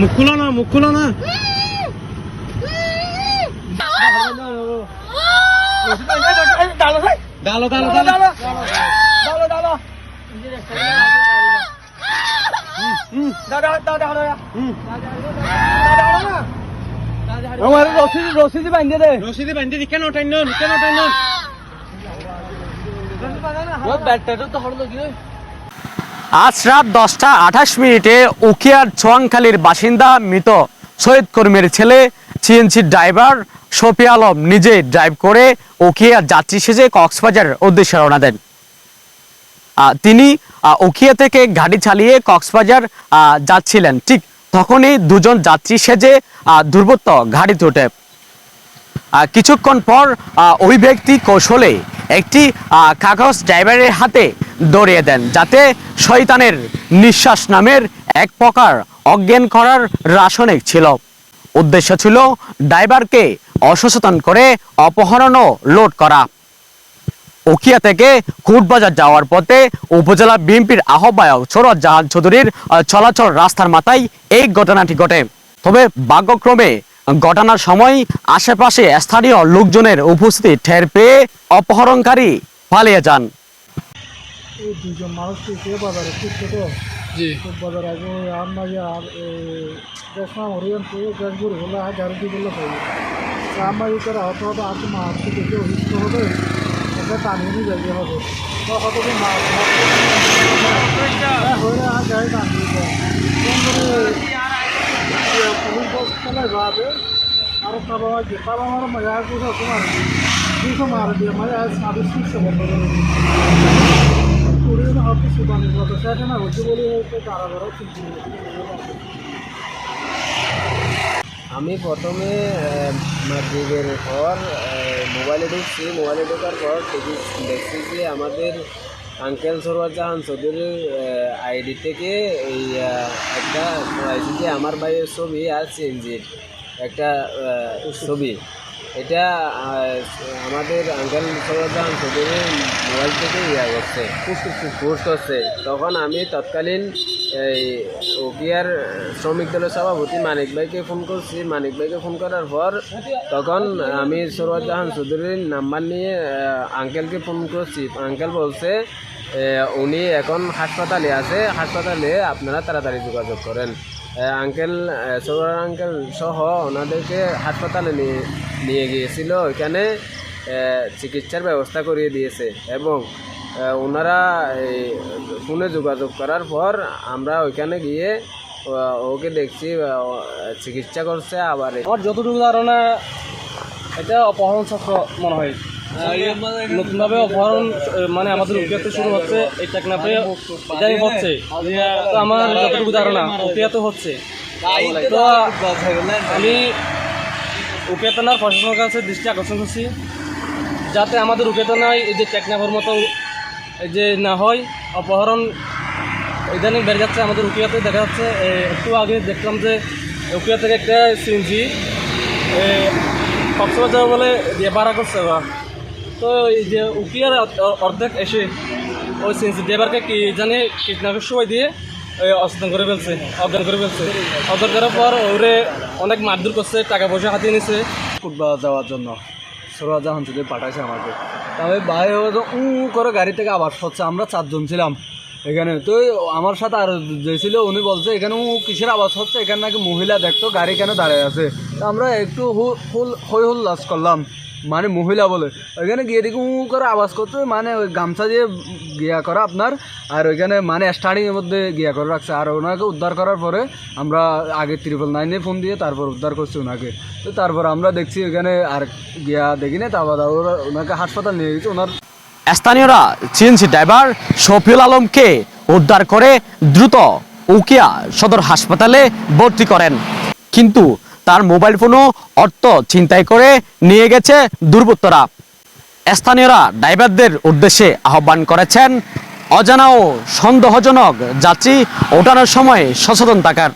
মুখ খুলো না মুখ খুলো না ডালো ডালো ডালো আমার রসিদ রসিদ বাঁধিয়ে দে রশিদি বান্ধি দি কেন টাইন নন কেন টাইন নন ব্যাটটা তো হলো কি আজ রাত দশটা আঠাশ মিনিটে উকিয়ার চোয়াংখালীর বাসিন্দা মৃত সৈয়দ কর্মীর ছেলে সিএনসি ড্রাইভার শফি আলম নিজে ড্রাইভ করে উকিয়ার যাত্রী সেজে কক্সবাজার উদ্দেশ্যে রওনা দেন। তিনি উখিয়া থেকে গাড়ি চালিয়ে কক্সবাজার যাচ্ছিলেন। ঠিক তখনই দুজন যাত্রী সেজে দুর্বৃত্ত গাড়ি তোটে কিছুক্ষণ পর ওই ব্যক্তি কৌশলে একটি কাগজ ড্রাইভারের হাতে দড়িয়ে দেন, যাতে শয়তানের নিঃশ্বাস নামের এক প্রকার অজ্ঞান করার রাসায়নিক ছিল। উদ্দেশ্য ছিল ড্রাইভারকে অসচেতন করে অপহরণ ও লোড করা। উকিয়া থেকে কুটবাজার যাওয়ার পথে উপজেলা বিএনপির আহ্বায়ক সৌরজ জাহান চৌধুরীর চলাচল রাস্তার মাথায় এই ঘটনাটি ঘটে। তবে ভাগ্যক্রমে ঘটনার সময় আশেপাশে স্থানীয় লোকজনের উপস্থিতি ঠের পেয়ে অপহরণকারী পালিয়ে যান। এই দুজন মানুষ থেকে বাজারে ফিরছে তো জি। বাজার আগে আর না আর দেখলাম হরিয়ান থেকে গ্যাস করে হলে আর গাড়ি দিয়ে গেলে পাই আমার এই করে হতে হবে আর তো মাছ থেকে কেউ হিস্ট হবে ওটা টানিয়ে নিয়ে যাবে হবে। তো কি মাছ হ্যাঁ আর গাড়ি টানিয়ে যায় পুলিশ বস চালায় ভাবে আরও তাবা যে তাবা আমার মজা করে তোমার দুশো মার দিয়ে মজা সাড়ে তিনশো বন্ধ করে হাতে আমি প্রথমে মাগরিবের পর মোবাইলে ঢুকছি মোবাইলে ঢোকার পর দেখি, দেখছি যে আমাদের আঙ্কেল সরোয়ার জাহান চৌধুরীর আইডি থেকে এই একটা যে আমার ভাইয়ের ছবি আর সিএনজির একটা ছবি। এটা আমাদের আঙ্কেল সরোয়ার জাহান মোবাইল থেকে ইয়া করছে। পোস্ট করছে। তখন আমি তৎকালীন এই ওকিয়ার শ্রমিক দলের সভাপতি মানিক ভাইকে ফোন করছি। মানিক ভাইকে ফোন করার পর তখন আমি সরোয়ার জাহান চৌধুরীর নাম্বার নিয়ে আঙ্কেলকে ফোন করছি। আঙ্কেল বলছে উনি এখন হাসপাতালে আছে। হাসপাতালে আপনারা তাড়াতাড়ি যোগাযোগ করেন। আঙ্কেল আহ, সরোয়ার আঙ্কেল সহ ওনাদেরকে হাসপাতালে নিয়ে নিয়ে গিয়েছিল। ওইখানে চিকিৎসার ব্যবস্থা করিয়ে দিয়েছে এবং ওনারা ফোনে যোগাযোগ করার পর আমরা ওইখানে গিয়ে ওকে দেখছি চিকিৎসা করছে আবার। আমার যতটুকু ধারণা এটা অপহরণ চক্র মনে হয়। নতুনভাবে অপহরণ মানে আমাদের উকিয়াতে শুরু হচ্ছে, এই টেকনাফে এটাই হচ্ছে। তো আমার যতটুকু ধারণা, উকিয়াতে হচ্ছে। তো আমি উকিয়া থানার প্রশাসনের কাছে দৃষ্টি আকর্ষণ করছি, যাতে আমাদের উকিয়া এই যে টেকনাফের মতো যে না হয়, অপহরণ ইদানিং বেড়ে যাচ্ছে আমাদের উকিয়াতে, দেখা যাচ্ছে একটু আগে দেখলাম যে উকিয়া থেকে একটা সিএনজি কক্সবাজার বলে দিয়ে ভাড়া করছে তো এই যে উকিয়ার অর্ধেক এসে ওই সিএনজি ড্রাইভারকে কি জানি কীটনাশক সময় দিয়ে ওই অচেতন করে ফেলছে অজ্ঞান করে ফেলছে। অজ্ঞান করার পর ওরে অনেক মারধর করছে টাকা পয়সা হাতিয়ে নিছে। ফুটবল যাওয়ার জন্য। সরোয়ার জাহান চৌধুরী পাঠাইছে আমাকে। তবে ভাই ও তো উ করে গাড়ি থেকে আবার হচ্ছে আমরা চারজন ছিলাম এখানে। তো আমার সাথে আর যে ছিল উনি বলছে এখানে উ কিসের আওয়াজ হচ্ছে? এখানে নাকি মহিলা দেখতো গাড়ি কেন দাঁড়ায় আছে? তো আমরা একটু হু- হুল হই হুল্লাস করলাম। মানে মহিলা বলে। ওইখানে গিয়ে দেখি উ করে আওয়াজ করতে মানে ওই গামছা দিয়ে গিয়া করা আপনার, আর ওইখানে মানে স্টার্টিংয়ের মধ্যে গিয়া করে রাখছে। আর ওনাকে উদ্ধার করার পরে আমরা আগে ত্রিপল নাইনে ফোন দিয়ে তারপর উদ্ধার করছি ওনাকে। তো তারপর আমরা দেখছি ওইখানে আর গিয়া দেখি না, তারপর ওরা ওনাকে হাসপাতাল নিয়ে গেছে। ওনার স্থানীয়রা সিএনসি ড্রাইভার শফিউল আলমকে উদ্ধার করে দ্রুত উকিয়া সদর হাসপাতালে ভর্তি করেন। কিন্তু তার মোবাইল ফোনও অর্থ ছিনতাই করে নিয়ে গেছে দুর্বৃত্তরা। স্থানীয়রা ড্রাইভারদের উদ্দেশ্যে আহ্বান করেছেন, অজানা ও সন্দেহজনক যাত্রী ওঠানোর সময় সচেতন থাকার।